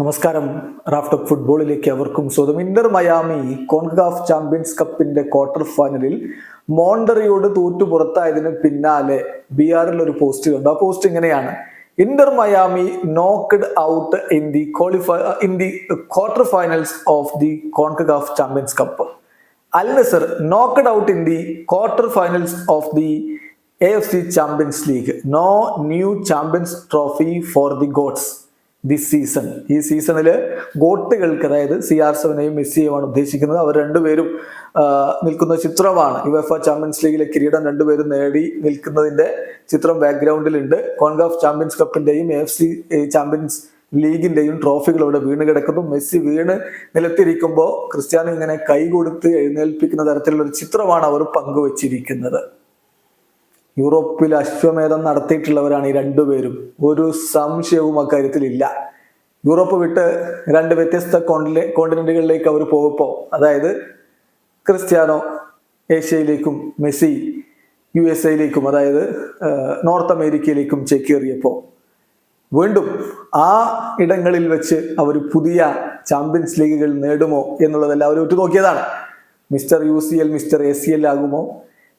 നമസ്കാരം. റാഫ്റ്റ് ഫുട്ബോളിലേക്ക് അവർക്കും സ്വന്തം ഇന്റർ മയാമി കോൺഗ്രാഫ് ചാമ്പ്യൻസ് കപ്പിന്റെ ക്വാർട്ടർ ഫൈനലിൽ മോണ്ടറിയോട് തോറ്റു പുറത്തായതിന് പിന്നാലെ ബി ആറിൽ ഒരു പോസ്റ്റ് കണ്ടു. ആ പോസ്റ്റ് ഇങ്ങനെയാണ്. Inter Miami knocked out in the qualify in the quarter finals of the Concacaf champions cup. Al knocked out in the quarter finals of the A F C champions league no new champions trophy for the gods this season ഈ സീസണിൽ ഗോട്ടുകൾക്ക് അതായത് C R സെവനെയും മെസ്സിയുമാണ് ഉദ്ദേശിക്കുന്നത് അവർ രണ്ടുപേരും നിൽക്കുന്ന ചിത്രമാണ്. യുഎഫ champions ലീഗിലെ കിരീടം രണ്ടുപേരും നേടി നിൽക്കുന്നതിന്റെ ചിത്രം ബാക്ക്ഗ്രൗണ്ടിലുണ്ട് കോൺഗാഫ് ചാമ്പ്യൻസ് കപ്പിന്റെയും എഫ് സി ചാമ്പ്യൻസ് ലീഗിന്റെയും ട്രോഫികൾ ഇവിടെ വീണ് കിടക്കുന്നു. മെസ്സി വീണ് നിലത്തിരിക്കുമ്പോൾ ക്രിസ്ത്യാനോ ഇങ്ങനെ കൈ കൊടുത്ത് എഴുന്നേൽപ്പിക്കുന്ന തരത്തിലുള്ള ഒരു ചിത്രമാണ് അവർ പങ്കുവച്ചിരിക്കുന്നത്. യൂറോപ്പിൽ അശ്വമേധം നടത്തിയിട്ടുള്ളവരാണ് ഈ രണ്ടുപേരും ഒരു സംശയവും അക്കാര്യത്തിലില്ല യൂറോപ്പ് വിട്ട് രണ്ട് വ്യത്യസ്ത കോണ്ടിനെ കോണ്ടിനെന്റുകളിലേക്ക് അവർ പോകുമ്പോൾ അതായത് ക്രിസ്ത്യാനോ ഏഷ്യയിലേക്കും മെസ്സി യു എസ് എയിലേക്കും അതായത് നോർത്ത് അമേരിക്കയിലേക്കും ചേക്കേറിയപ്പോൾ വീണ്ടും ആ ഇടങ്ങളിൽ വെച്ച് അവർ പുതിയ ചാമ്പ്യൻസ് ലീഗുകൾ നേടുമോ എന്നുള്ളതെല്ലാം അവർ ഉറ്റുനോക്കിയതാണ്. Mister U C L mister A C L ആകുമോ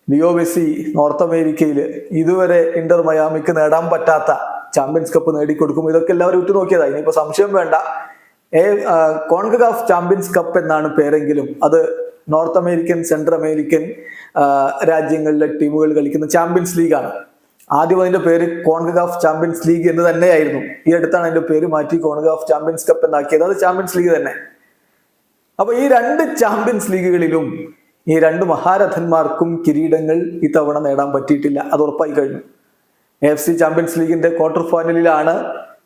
ലിയോ മെസ്സി നോർത്ത് അമേരിക്കയിൽ ഇതുവരെ ഇന്റർ മയാമിക്ക് നേടാൻ പറ്റാത്ത ചാമ്പ്യൻസ് കപ്പ് നേടിക്കൊടുക്കും. ഇതൊക്കെ എല്ലാവരും ഉറ്റുനോക്കിയതാ. ഇനിയിപ്പോൾ സംശയം വേണ്ട. ഏ കോൺഗാഫ് ചാമ്പ്യൻസ് കപ്പ് എന്നാണ് പേരെങ്കിലും അത് നോർത്ത് അമേരിക്കൻ സെൻട്രൽ അമേരിക്കൻ രാജ്യങ്ങളിലെ ടീമുകൾ കളിക്കുന്ന ചാമ്പ്യൻസ് ലീഗാണ്. ആദ്യം അതിന്റെ പേര് കോൺഗാഫ് ചാമ്പ്യൻസ് ലീഗ് എന്ന് തന്നെയായിരുന്നു. ഈ അടുത്താണ് അതിന്റെ പേര് മാറ്റി കോൺഗാഫ് ചാമ്പ്യൻസ് കപ്പ് എന്നാക്കിയത്. അത് ചാമ്പ്യൻസ് ലീഗ് തന്നെ. അപ്പൊ ഈ രണ്ട് ചാമ്പ്യൻസ് ലീഗുകളിലും ഈ രണ്ട് മഹാരഥന്മാർക്കും കിരീടങ്ങൾ ഇത്തവണ നേടാൻ പറ്റിയിട്ടില്ല. അത് ഉറപ്പായി കഴിഞ്ഞു. എഫ് സി ചാമ്പ്യൻസ് ലീഗിന്റെ ക്വാർട്ടർ ഫൈനലിലാണ്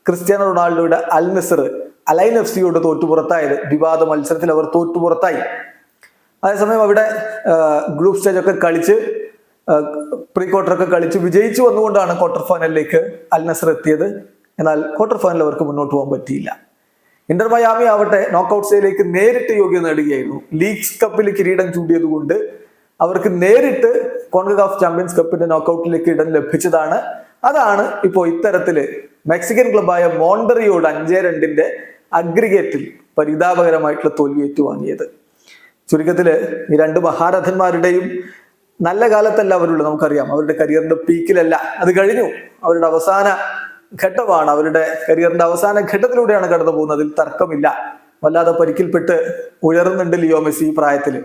ക്രിസ്ത്യാനോ റൊണാൾഡോയുടെ Al Nassr Al Ain F സിയോട് തോറ്റു പുറത്തായത് വിവാദ മത്സരത്തിൽ അവർ തോറ്റു പുറത്തായി അതേസമയം അവിടെ ഗ്രൂപ്പ് സ്റ്റേജ് ഒക്കെ കളിച്ച് പ്രീ ക്വാർട്ടർ ഒക്കെ കളിച്ച് വിജയിച്ചു വന്നുകൊണ്ടാണ് ക്വാർട്ടർ ഫൈനലിലേക്ക് അൽ നസർ എത്തിയത്. എന്നാൽ ക്വാർട്ടർ ഫൈനൽ അവർക്ക് മുന്നോട്ട് പോകാൻ പറ്റിയില്ല. ഇന്റർ മയാമി ആവട്ടെ നോക്കൌട്ട് സെയിലേക്ക് നേരിട്ട് യോഗ്യത നേടുകയായിരുന്നു. ലീഗ്സ് കപ്പിൽ കിരീടം ചൂടിയത് കൊണ്ട് അവർക്ക് നേരിട്ട് കോൺഗ്രസ് ചാമ്പ്യൻസ് കപ്പിന്റെ നോക്കൌട്ടിലേക്ക് ഇടം ലഭിച്ചതാണ്. അതാണ് ഇപ്പോൾ ഇത്തരത്തിൽ മെക്സിക്കൻ ക്ലബായ മോണ്ടറിയോട് അഞ്ചേ രണ്ടിന്റെ അഗ്രിഗേറ്റിൽ പരിതാപകരമായിട്ടുള്ള തോൽവി ഏറ്റുവാങ്ങിയത്. ചുരുക്കത്തിൽ ഈ രണ്ട് മഹാരഥന്മാരുടെയും നല്ല കാലത്തല്ല അവരുള്ളത്. നമുക്കറിയാം. അവരുടെ കരിയറിന്റെ പീക്കിലല്ല അത് കഴിഞ്ഞു. അവരുടെ അവസാന ഘട്ടമാണ് അവരുടെ കരിയറിന്റെ അവസാന ഘട്ടത്തിലൂടെയാണ് കടന്നു അതിൽ തർക്കമില്ല. വല്ലാതെ പരിക്കിൽപ്പെട്ട് ഉയർന്നുണ്ട് ലിയോ മെസ്സി ഈ പ്രായത്തിൽ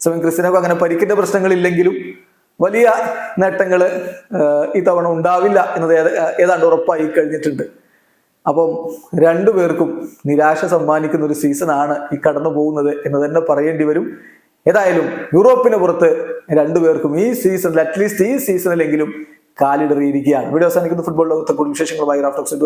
സമയം ക്രിസ്ത്യനൊക്കെ അങ്ങനെ പരിക്കിന്റെ പ്രശ്നങ്ങളില്ലെങ്കിലും വലിയ നേട്ടങ്ങൾ ഇത്തവണ ഉണ്ടാവില്ല എന്നത് ഏതാണ്ട് ഉറപ്പായി കഴിഞ്ഞിട്ടുണ്ട്. അപ്പം രണ്ടുപേർക്കും നിരാശ സമ്മാനിക്കുന്ന ഒരു സീസണാണ് ഈ കടന്നു പോകുന്നത് എന്ന് തന്നെ പറയേണ്ടി വരും. ഏതായാലും യൂറോപ്പിന് പുറത്ത് രണ്ടുപേർക്കും ഈ സീസണിൽ അറ്റ്ലീസ്റ്റ് ഈ സീസണിലെങ്കിലും കാലിടറിയിരിക്കുകയാണ്. വീഡിയോ അവസാനിക്കുന്ന. ഫുട്ബോൾ ലോകത്തെ കൂടുതൽ വിശേഷങ്ങളുമായി റാഫ്റ്റോക്സ്